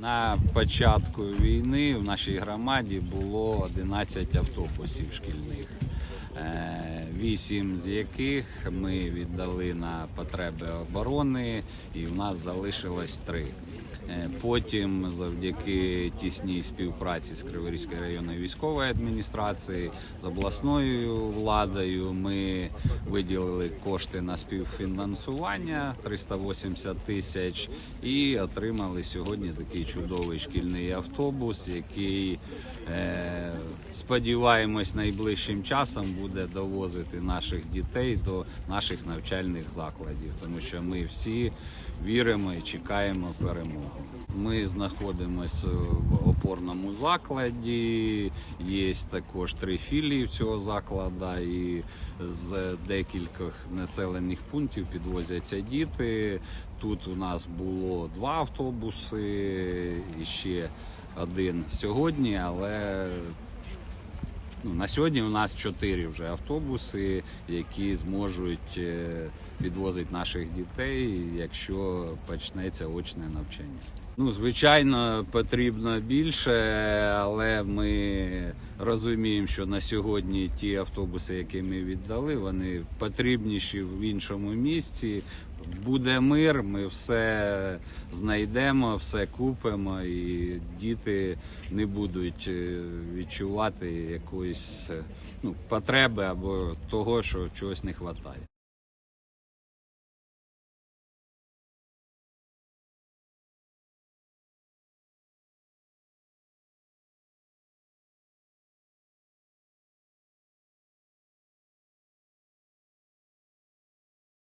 На початку війни в нашій громаді було 11 автобусів шкільних, е, 8 з яких ми віддали на потреби оборони, і в нас залишилось 3. Потім, завдяки тісній співпраці з Криворізькою районною військовою адміністрацією, з обласною владою, ми виділили кошти на співфінансування 380 тисяч і отримали сьогодні такий чудовий шкільний автобус, який е, сподіваємось найближчим часом буде довозити наших дітей до наших навчальних закладів, тому що ми всі віримо і чекаємо перемогу. Ми знаходимося в опорному закладі. Є також три філії цього закладу, і з декількох населених пунктів підвозяться діти. Тут у нас було два автобуси і ще один сьогодні, але на сьогодні у нас чотири вже автобуси, які зможуть е, підвозити наших дітей, якщо почнеться очне навчання. Ну, звичайно, потрібно більше, але ми розуміємо, що на сьогодні ті автобуси, які ми віддали, вони потрібніші в іншому місці. Буде мир, ми все знайдемо, все купимо, і діти не будуть е, відчувати якоїсь е, ну, потреби або того, що чогось не вистачає.